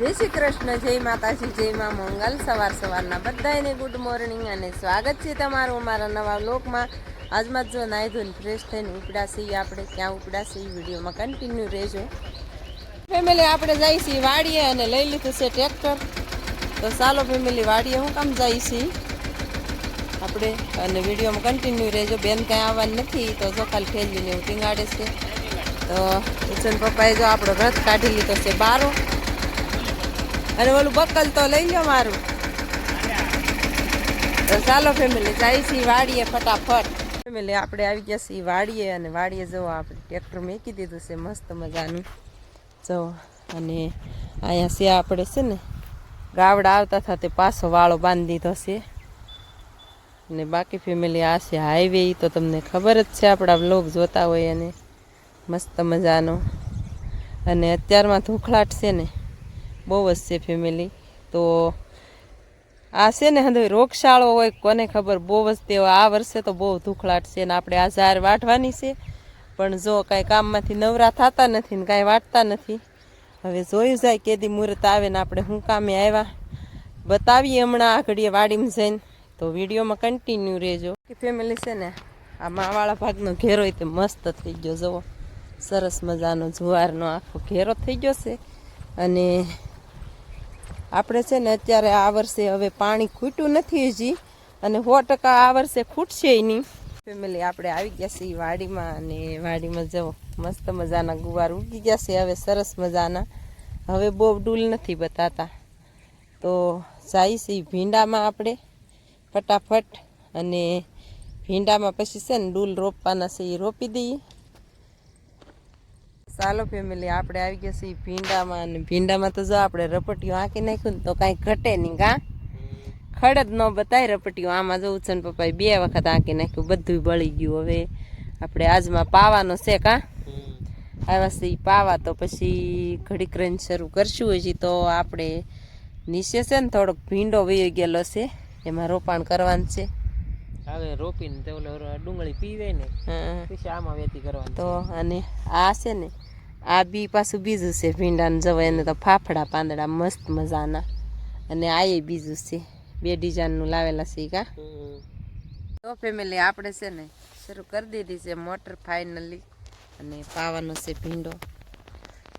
જય શ્રી કૃષ્ણ, જય માતાજી, જય મા મંગલ. સવાર સવારના બધાને ગુડ મોર્નિંગ અને સ્વાગત છે તમારું અમારા નવા લોકમાં આજમાં જો નાહી ધોઈને ફ્રેશ થઈને ઉપડાશી આપણે, ક્યાં ઉપડાશી વિડીયોમાં કન્ટિન્યુ રહેજો. ફેમિલી આપણે જઈએ છીએ વાડીએ અને લઈ લીધું છે ટ્રેક્ટર તો ચાલો ફેમિલી વાડીએ હું કામ જઈએ છીએ. આપણે અને વિડીયોમાં કન્ટિન્યુ રહેજો. બેન કાંઈ આવવાની નથી, તો જો ખાલી ફેરવીને એવું ટીંગાડે છે. તો ઉચન પપ્પાએ જો આપણો રથ કાઢી લીધો છે બારો. અને ઓલું બકલ તો લઈ લો મારું. તો ચાલો ફેમિલી જાય છીએ વાડીએ ફટાફટ. ફેમિલી આપણે આવી ગયા છીએ વાડીએ અને વાડીએ જવો આપણે ટ્રેક્ટર મૂકી દીધું છે, મસ્ત મજાનું. જો, અને અહીંયા છે આપણે છે ને, ગાવડા આવતા હતા પાછો વાળો બાંધી દીધો છે. અને બાકી ફેમિલી આ છે હાઈવે તો તમને ખબર જ છે, આપણા બ્લોગ જોતા હોય અને મસ્ત મજાનો. અને અત્યારમાં ધૂખલાટ છે ને બહુ જ છે ફેમિલી તો આ છે ને હવે રોગશાળો હોય કોને ખબર, બહુ જ તેઓ આ વર્ષે તો બહુ ધૂખલાટ છે ને આપણે આ ઝાર વાટવાની છે. પણ જો કાંઈ કામમાંથી નવરા થતા નથી ને કાંઈ વાટતા નથી, હવે જોયું જાય કેદી મુહૂર્ત આવે ને આપણે શું કામે આવ્યા. બતાવીએ હમણાં આ ઘડીએ વાડીમાં જઈને. તો વિડીયોમાં કન્ટિન્યુ રહેજો. કે ફેમિલી છે ને, આ માવાળા ભાગનો ઘેરો તે મસ્ત થઈ ગયો, જુઓ. સરસ મજાનો જુવારનો આખો ઘેરો થઈ ગયો છે. અને આપણે છે ને અત્યારે આ વર્ષે હવે પાણી ખૂટ્યું નથી હજી, અને સો ટકા આ વર્ષે ખૂટશે નહીં. ફેમિલી આપણે આવી ગયા છીએ વાડીમાં, અને વાડીમાં જવો મસ્ત મજાના ગુવાર ઉગી ગયા છે, હવે સરસ મજાના. હવે બહુ ડૂલ નથી બતાતા. તો જાય છે ભીંડામાં આપણે, ફટાફટ, અને ભીંડામાં પછી છે ને ડૂલ રોપવાના છે એ રોપી દઈએ. ચાલો ફેમિલી આપણે આવી ગયા છીએ ભીંડામાં અને ભીંડામાં તો જો આપણે રપટીઓ આંકી નાખ્યું ને તો કાંઈ ઘટે નહીં કા ખડ જ ન બતાય રપટીઓ આમાં જવું છે ને પપ્પાએ બે વખત આંકી નાખ્યું બધું બળી ગયું હવે. આપણે આજમાં પાવાનો છે કા આવ્યા છે પાવા તો પછી ઘડીક રહીને શરૂ કરશું હજી તો આપણે નીચે છે ને થોડોક ભીંડો વહી ગયેલો છે એમાં રોપાણ કરવાનું છે. હવે રોપીને ડુંગળી પીવે ને હા પછી આમાં વેતી કરવાની તો અને આ છે ને આ બી પાછું બીજું છે, ભીંડાને જવાય એને તો ફાફડા પાંદડા મસ્ત મજાના. અને આ એ બીજું છે, બે ડિઝાઇનનું લાવેલા છે કા. તો ફેમિલી આપણે છે ને શરૂ કરી દીધી છે મોટર ફાઇનલી અને પાવાનો છે ભીંડો.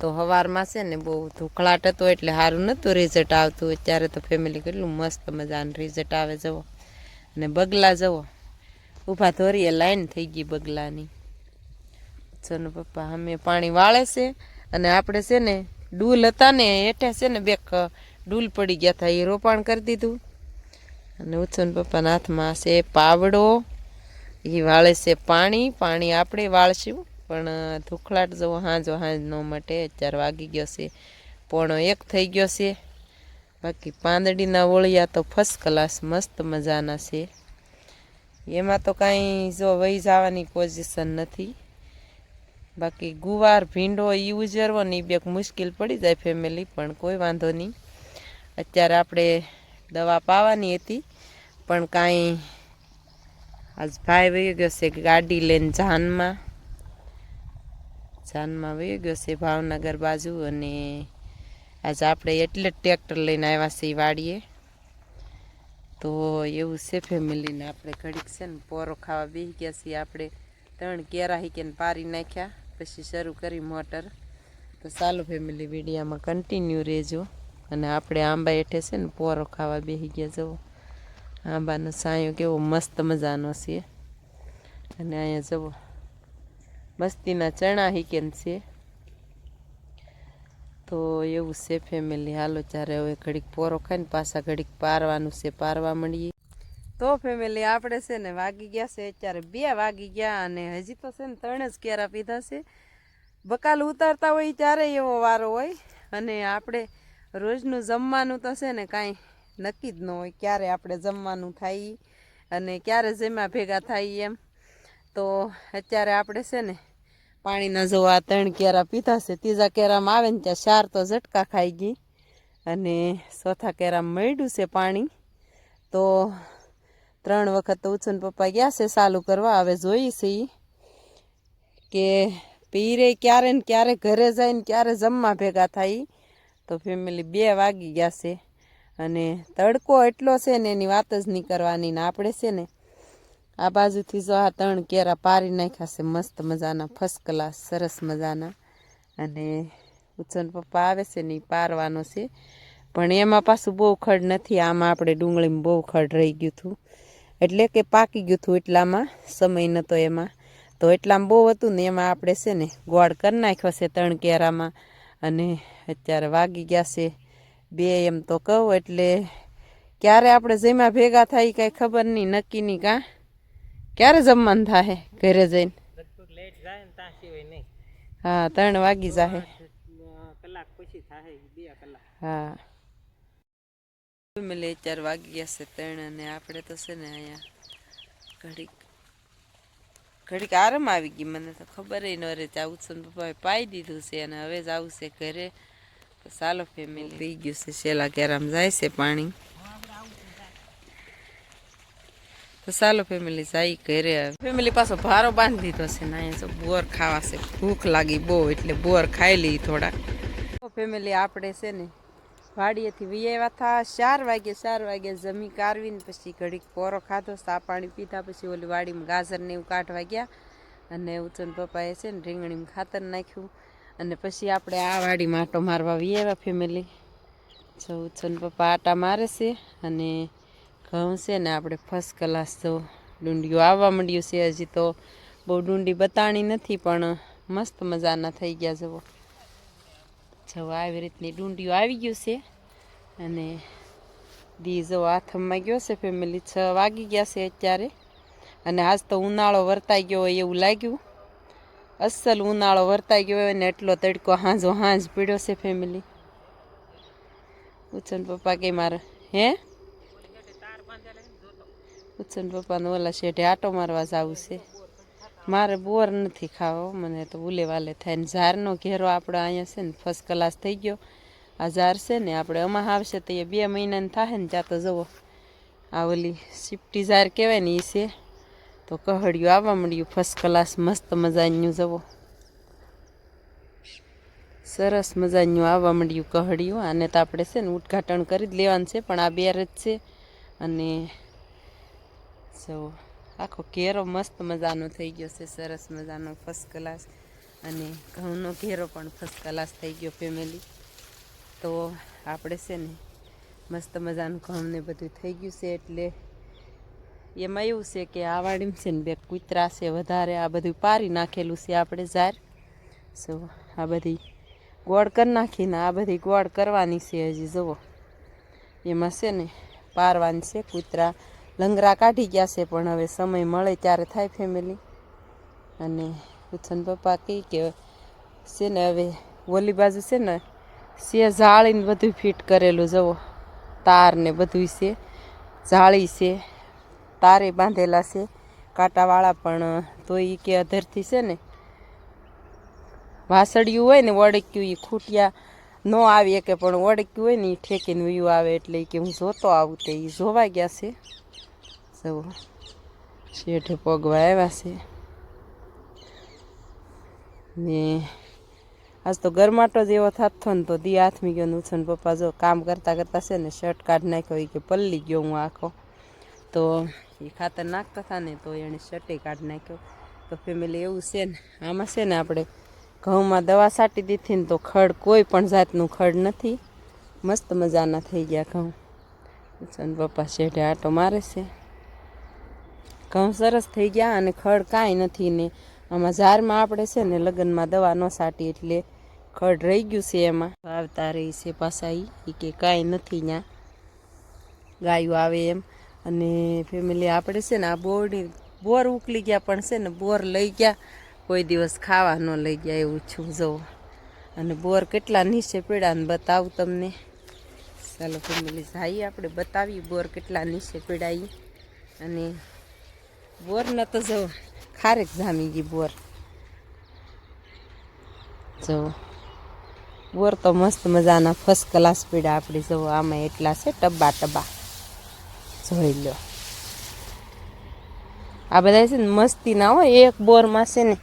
તો સવારમાં છે ને બહુ ધૂખળાટ હતો એટલે સારું નહોતું રિઝલ્ટ આવતું અત્યારે તો ફેમિલી કેટલું મસ્ત મજાનું રિઝલ્ટ આવે જવો. અને બગલા જવો. ઊભા ધોરીએ લાઈન થઈ ગઈ બગલાની. સોનો પપ્પા અમે પાણી વાળે છે અને આપણે છે ને ડૂલ હતા ને, હેઠે છે ને બેક ડૂલ પડી ગયા હતા એ રોપાણ કરી દીધું. અને ઉછન પપ્પાના હાથમાં છે પાવડો એ વાળે છે પાણી પાણી આપણે વાળશું, પણ ધુખલાટ જવો હાંજો હાંજ ન માટે, અત્યારે વાગી ગયો છે, પોણો એક થઈ ગયો છે. બાકી પાંદડીના ઓળિયા તો ફર્સ્ટ ક્લાસ મસ્ત મજાના છે. એમાં તો કાંઈ જો વહી જવાની પોઝિશન નથી. બાકી ગુવાર, ભીંડો એ ઉજરવો ને એ બે મુશ્કેલ પડી જાય ફેમિલી પણ કોઈ વાંધો નહીં. અત્યારે આપણે દવા પાવાની હતી, પણ કાંઈ આજ ભાઈ વહી ગયો છે ગાડી લઈને જાનમાં. જાનમાં વહી ગયો છે ભાવનગર બાજુ અને આજે આપણે એટલે જ ટ્રેક્ટર લઈને આવ્યા છીએ વાડીએ. તો એવું છે ફેમિલીને આપણે ઘડીક છે ને પોરો ખાવા બેસી ગયા છીએ આપણે. ત્રણ કેરા હિકેને પારી નાખ્યા. પછી શરૂ કરી મોટર. તો ચાલો ફેમિલી વિડીયામાં કન્ટિન્યુ રહેજો અને આપણે આંબા હેઠે છે ને પોરો ખાવા બેસી ગયા જવો. આંબાનો સાયો કેવો મસ્ત મજાનો છે. અને અહીંયા જવો. મસ્તીના ચણા હિકેન છે. તો એવું છે ફેમિલી હાલો ચારે હવે ઘડીક પોરો ખાઈને પાછા ઘડીક પારવાનું છે, પારવા મળીએ તો ફેમિલી આપણે છે ને વાગી ગયા છે, અત્યારે બે વાગી ગયા અને હજી તો છે ને ત્રણ જ કેરા પીધા છે. બકાલ ઉતારતા હોય ત્યારે એવો વારો હોય અને આપણે રોજનું જમવાનું તો છે ને કાંઈ નક્કી જ ન હોય ક્યારે આપણે જમવાનું થાય અને ક્યારે જમ્યા ભેગા થાય એમ. તો અત્યારે આપણે છે ને પાણીના જો આ ત્રણ કેરા પીધા છે, ત્રીજા કેરામાં આવે ને ત્યાં ચાર તો ઝટકા ખાઈ ગઈ અને ચોથા કેરામાં મળ્યું છે પાણી. તો ત્રણ વખત તો ઉછન પપ્પા ગયા છે ચાલુ કરવા. હવે જોઈએ છે કે પીરે ક્યારે ને ક્યારે ઘરે જાય ને ક્યારે જમવા ભેગા થાય. તો ફેમિલી બે વાગી ગયા છે અને તડકો એટલો છે ને એની વાત જ નહીં કરવાની ને આપણે છે ને આ બાજુથી જો આ ત્રણ કેરા પારી નાખ્યા છે, મસ્ત મજાના ફર્સ્ટ ક્લાસ સરસ મજાના. અને ઉછન પપ્પા આવે છે ને એ પારવાનો છે. પણ એમાં પાછું બહુ ખડ નથી, આમાં આપણે ડુંગળીમાં બહુ ખડ રહી ગયું હતું. એટલે કે પાકી ગયું હતું એટલામાં સમય નહોતો એમાં. તો એટલામાં બહુ હતું ને એમાં આપણે છે ને ગોળ કરી નાખ્યો છે ત્રણ કેરામાં અને અત્યારે વાગી ગયા છે બે એમ તો કહું એટલે ક્યારે આપણે જેમાં ભેગા થાય કાંઈ ખબર નહીં નક્કી નહીં કાં. ક્યારે જમવાનું થાય ઘરે જઈને? હા ત્રણ વાગી જાય કલાક પછી થાય બે કલાક. હા. ફેમિલી ચાર વાગી ગયા છે ત્રણ અને આપણે તો છે ને અહીંયા ઘડીક ઘડીક આરામ આવી ગઈ મને તો ખબર ન રહે આવું છે પપ્પાએ પાઈ દીધું છે અને હવે જ છે ઘરે તો ચાલો ફેમિલી પી ગયું છે શેલા કેરામ જાય છે પાણી તો ચાલો ફેમિલી જાય ઘરે ફેમિલી પાછો ભારો બાંધી દીધો છે ને અહીંયા તો બોર ખાવા છે ભૂખ લાગી બહુ એટલે બોર ખાઈ લઈ થોડાક ફેમિલી આપણે છે ને વાડીએથી વી થા, ચાર વાગે ચાર વાગે જમી કારવીને પછી ઘડીક પોરો ખાધો, સા પાણી પીધા, પછી ઓલી વાડીમાં ગાજર ને એવું કાઢવા ગયા. અને ઉચન પપ્પાએ છે ને રીંગણીમાં ખાતર નાખ્યું. અને પછી આપણે આ વાડીમાં આટો મારવા વી આવ્યા ફેમિલી જો ઉચન પપ્પા આટા મારે છે અને ઘઉં છે ને આપણે ફર્સ્ટ ક્લાસ જો ડુંડિયું આવવા માંડ્યું છે. હજી તો બહુ ડુંડી બતાણી નથી, પણ મસ્ત મજાના થઈ ગયા જુઓ. જો આવી રીતની ડુંડીઓ આવી ગયું છે. અને દી જો હાથમાં ગયો છે ફેમિલી છ વાગી ગયા છે અત્યારે. અને આજ તો ઉનાળો વર્તાઈ ગયો હોય એવું લાગ્યું. અસલ ઉનાળો વર્તાઈ ગયો હોય ને એટલો તડકો હાંજો હાંજ પીડ્યો છે ફેમિલી ઉછન પપ્પા કે મારે, હે? ઉછન પપ્પાને ઓલા શેઠે આટો મારવા જવું છે. મારે બોર નથી ખાવો, મને તો ઉલે વાલે થાય. ને ઝારનો ઘેરો આપણે અહીંયા છે ને ફર્સ્ટ ક્લાસ થઈ ગયો. આ ઝાર છે ને, આપણે અમા આવશે તો એ બે મહિનાની થાય ને જાતો જવો. આ ઓલી સિફ્ટી ઝાર કહેવાય ને એ છે. તો કહડ્યું આવવા મળ્યું ફર્સ્ટ ક્લાસ મસ્ત મજાનું જવો. સરસ મજાનું આવવા મળ્યું કહડ્યું. આને તો આપણે છે ને ઉદઘાટન કરી જ લેવાનું છે, પણ આ બેર જ છે. અને જો આખો ઘેરો મસ્ત મજાનો થઈ ગયો છે, સરસ મજાનો ફર્સ્ટ ક્લાસ અને ઘઉંનો ઘેરો પણ ફર્સ્ટ ક્લાસ થઈ ગયો ફેમિલી તો આપણે છે ને મસ્ત મજાનું ઘઉં ને બધું થઈ ગયું છે એટલે એમાં એવું છે કે આ વાડીમાં છે ને બે કૂતરા છે, વધારે આ બધું પારી નાખેલું છે આપણે ઝાર સો આ બધી ગોળ કરી નાખીને આ બધી ગોળ કરવાની છે હજી, જુઓ. એમાં છે ને પારવાની છે કૂતરા. લંગરા કાઢી ગયા છે, પણ હવે સમય મળે ત્યારે થાય ફેમિલી અને ઉથન પપ્પા કહે કે છે ને હવે ઓલી બાજુ છે ને સે જાળીને બધું ફિટ કરેલું જવો તાર ને બધું છે જાળી છે, તારે બાંધેલા છે, કાંટાવાળા પણ, તો એ કે અધરથી છે ને વાસળિયું હોય ને વળક્યું એ ખૂટ્યા ન આવી કે પણ વળક્યું હોય ને એ ઠેકીને વયું આવે એટલે કે હું જોતો આવું તે એ જોવા ગયા છે. જુઓ શેઠે પગવા આવ્યા છે ને આજ તો ગરમાટો જ એવો થતો ને તો દી હાથમી ગયો ને ઉછન પપ્પા જો કામ કરતા કરતા છે ને શર્ટ કાઢી નાખ્યો એ કે પલ્લી ગયો હું આખો તો એ ખાતર નાખતા હતા ને તો એણે શર્ટે કાઢી નાખ્યો તો ફેમિલી એવું છે ને આમાં છે ને આપણે ઘઉંમાં દવા છાંટી દીધી ને તો ખડ કોઈ પણ જાતનું ખડ નથી મસ્ત મજાના થઈ ગયા ઘઉં ઉછન પપ્પા શેઠે આટો મારે છે। ઘઉં સરસ થઈ ગયા અને ખડ કાંઈ નથી ને આમાં ઝારમાં આપણે છે ને લગ્નમાં દવા ન સાટી એટલે ખડ રહી ગયું છે એમાં. આવતા રહી છે પાછા એ કે કાંઈ નથી ત્યાં ગાયું આવે એમ. અને ફેમિલી આપણે છે ને આ બોરની, બોર ઉકલી ગયા પણ છે ને બોર લઈ ગયા. કોઈ દિવસ ખાવા ન લઈ ગયા એવું છું જુઓ અને બોર કેટલા નીચે પીડાને બતાવું તમને. ચાલો ફેમિલી જઈએ આપણે બતાવીએ બોર કેટલા નીચે પીડાઈ અને બોર ન તો જો, ખારેક જામી ગઈ બોર. જો, બોર તો મસ્ત મજાના ફર્સ્ટ ક્લાસ પીડા આપણી જો, આમાં એટલા છે, ટબ્બા ટબ્બા. જોઈ લો. આ બધા છે ને મસ્તી ના હોય, એક બોરમાં છે ને,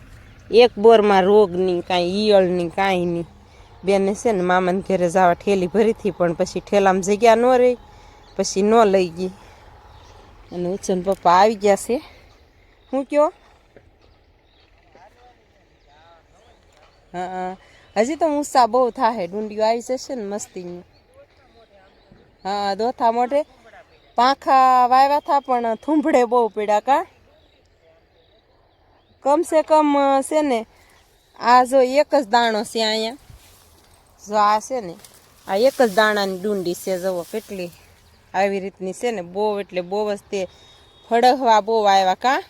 એક બોરમાં રોગની કાંઈ, ઈયળની કાંઈ નહીં. બેને છે ને મામાને ઘરે જવા ઠેલી ભરીથી, પણ પછી ઠેલામાં જગ્યા ન રહી, પછી ન લઈ ગઈ. અને ઉછન પપ્પા આવી ગયા છે. શું કયો? હા હજી તો મુસ્સા બહુ થાય ડુંડીઓ આવી જશે ને મસ્તીની. હા દોથા મોઢે. પાંખા વાવ્યા થા, પણ થૂંભડે બહુ પીડ્યા કા? કમ સે કમ છે ને, આ જો એક જ દાણો છે અહીંયા. જો આ છે ને, આ એક જ દાણાની ડુંડી છે, જુઓ કેટલી આવી રીતની છે ને, બહુ એટલે બહુ જ તે ફળહવા બહુ આવ્યા કા?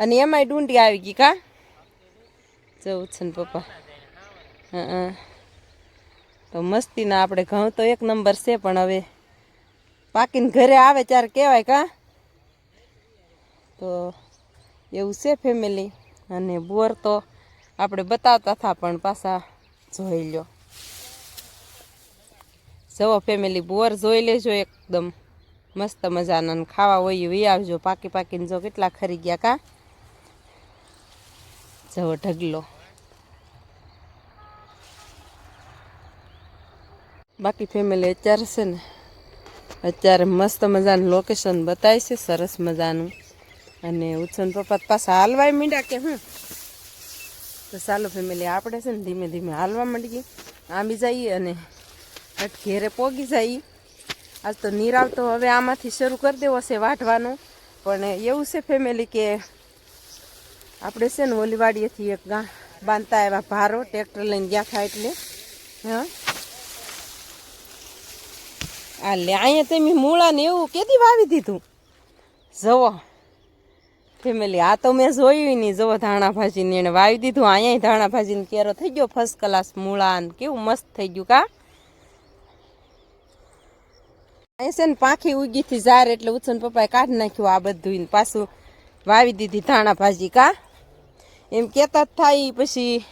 અને એમાંય ડુંડી આવી ગઈ કા? જવું છે ને પપ્પા. હં તો મસ્તીના આપણે ઘઉં તો એક નંબર છે પણ હવે પાકીને ઘરે આવે ત્યારે કહેવાય કા? તો એવું છે ફેમિલી અને બોર તો આપણે બતાવતા હતા પણ પાછા જોઈ લ્યો. જવો ફેમિલી બોર જોઈ લેજો એકદમ. મસ્ત મજાના ખાવા હોય એ આવજો. પાકી પાકીને જો કેટલા ખરી ગયા કા? જવો ઢગલો. બાકી ફેમિલી અત્યારે છે ને, અત્યારે મસ્ત મજાનું લોકેશન બતાય છે, સરસ મજાનું. અને ઉછન પપ્પા પાછા હાલવાય મીંડા કે હું? તો ચાલો ફેમિલી આપણે છે ને ધીમે ધીમે હાલવા માંડીએ. આંબી જઈએ અને ઘેરે પોગી જઈએ. આજ તો નીરાવ તો હવે આમાંથી શરૂ કરી દેવો છે વાઢવાનું. પણ એવું છે ફેમિલી કે આપણે છે ને ઓલીવાડીએથી એક ગા બાંધતા એવા ભારો, ટ્રેક્ટર લઈને ગયા થાય એટલે. હા? આ લે, અહીંયા તમે મૂળા ને એવું કેદી વાવી દીધું? જવો ફેમિલી, આ તો મેં જોયું નહીં. જવો ધાણા ભાજીને એને વાવી દીધું. અહીંયા ધાણા ભાજીને કેરો થઈ ગયો ફર્સ્ટ ક્લાસ મૂળા ને કેવું મસ્ત થઈ ગયું કા? અહીં છે ને પાંખી ઉગીથી ઝાર એટલે ઉછન પપ્પાએ કાઢી નાખ્યું આ બધું પાછું વાવી દીધી ધાણા ભાજી કા? એમ કહેતા જ થાય પછી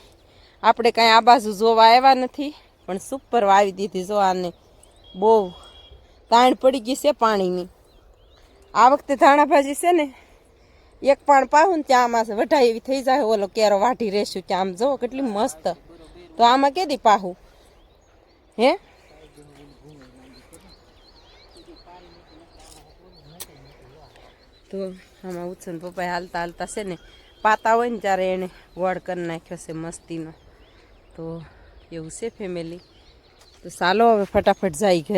આપણે કાંઈ આ બાજુ જોવા આવ્યા નથી, પણ સુપર વાવી દીધી જો આને. બહુ તાણ પડી ગઈ છે પાણીની. આ વખતે ધાણા ભાજી છે ને, એક પાણ પાહું ને ત્યાં આમાં વઢાઈ એવી થઈ જાય, ઓલો કેરો વાઢી રહેશું ત્યાં આમ જોવો કેટલી મસ્ત. તો આમાં કેદી પાહું? હે? તો આમાં ઉછન પપ્પાએ હાલતા હાલતા છે ને પાતા હોય ને ત્યારે એણે વડ કરી નાખ્યો છે મસ્તીનો. તો એવું છે ફેમિલી તો ચાલો હવે ફટાફટ જાય ઘરે.